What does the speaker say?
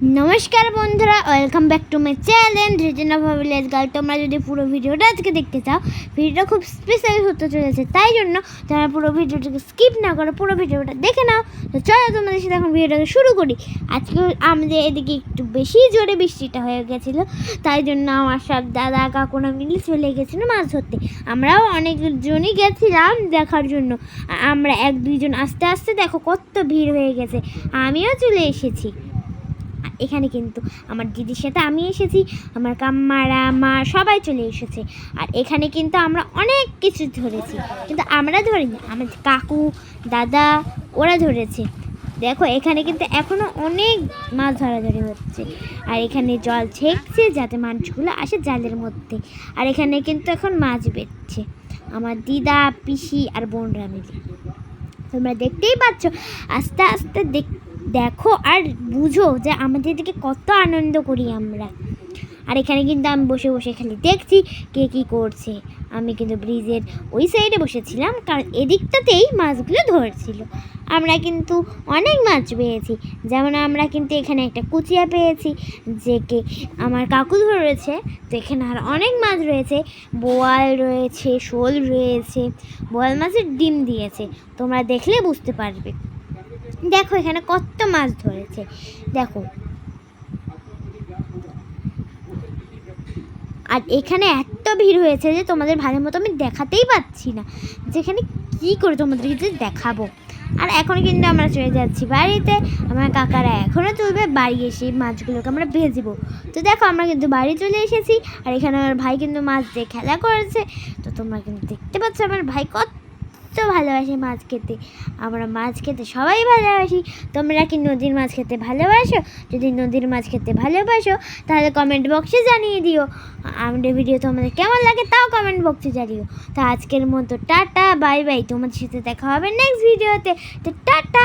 নমস্কার বন্ধুরা welcome back to my channel Rijna village girl তোমরা যদি পুরো ভিডিওটা আজকে দেখতে চাও, ভিডিওটা খুব স্পেশাল হতে চলেছে, তাই জন্য তোমরা পুরো ভিডিওটাকে স্কিপ না করে পুরো ভিডিওটা দেখে নাও। তো চলো তোমাদের সাথে এখন ভিডিওটাকে শুরু করি। আজকে আমাদের এদিকে একটু বেশি জোরে বৃষ্টিটা হয়ে গেছিল, তাই জন্য আমার সব দাদা কাকুরা মিলে চলে গেছিল মাছ ধরতে। আমরাও অনেকজনই গেছিলাম দেখার জন্য। আমরা এক দুইজন আস্তে আস্তে দেখো কত ভিড় হয়ে গেছে। আমিও চলে এসেছি। এখানে কিন্তু আমার দিদির সাথে আমি এসেছি, আমার কাম্মারা, মা সবাই চলে এসেছে। আর এখানে কিন্তু আমরা অনেক কিছু ধরেছি, কিন্তু আমরা ধরিনি আমার কাকু, দাদা, ওরা ধরেছে। দেখো, এখানে কিন্তু এখনও অনেক মাছ ধরাধরি হচ্ছে। আর এখানে জল ছেঁকছে যাতে মানুষগুলো আসে জালের মধ্যে। আর এখানে কিন্তু এখন মাছ বেচছে আমার দিদা, পিসি আর বোনরা মিলে। তোমরা দেখতেই পাচ্ছ, আস্তে আস্তে দেখ দেখো আর বুঝো যে আমাদের দিকে কত আনন্দ করি আমরা। আর এখানে কিন্তু আমি বসে বসে খালি দেখছি কে কী করছে। আমি কিন্তু ব্রিজের ওই সাইডে বসেছিলাম, কারণ এদিকটাতেই মাছগুলো ধরছিল। আমরা কিন্তু অনেক মাছ পেয়েছি। যেমন আমরা কিন্তু এখানে একটা কুচিয়া পেয়েছি, যে কে আমার কাকু ধরেছে, তো এখানে আর অনেক মাছ রয়েছে। বোয়াল রয়েছে, শোল রয়েছে, বোয়াল মাছের ডিম দিয়েছে। তোমরা দেখলে বুঝতে পারবে। দেখো, এখানে কত মাছ ধরেছে। দেখো। আর এখানে এত ভিড় হয়েছে যে তোমাদের ভালো মতো আমি দেখাতেই পাচ্ছি না। যেখানে কি করে তোমাদেরকে যে দেখাবো। আর এখন কিন্তু আমরা চলে যাচ্ছি বাড়িতে। আমার কাকারা এখনও তুলবে বাড়ি এসে মাছগুলোকে আমরা ভেজবো। তো দেখো, আমরা কিন্তু বাড়ি চলে এসেছি। আর এখানে আমার ভাই কিন্তু মাছ দিয়ে খেলা করেছে। তো তোমরা কিন্তু দেখতে পাচ্ছ আমার ভাই কত ভালোবাসে মাছ খেতে। আমরা মাছ খেতে সবাই ভালোবাসি। তোমরা কি নদীর মাছ খেতে ভালোবাসো? যদি নদীর মাছ খেতে ভালোবাসো, তাহলে কমেন্ট বক্সে জানিয়ে দিও। আমাদের ভিডিও তোমাদের কেমন লাগে তাও কমেন্ট বক্সে জানিও। তা আজকের মতো টাটা বাই বাই তোমাদের সাথে দেখা হবে নেক্সট ভিডিওতে তো টাটা!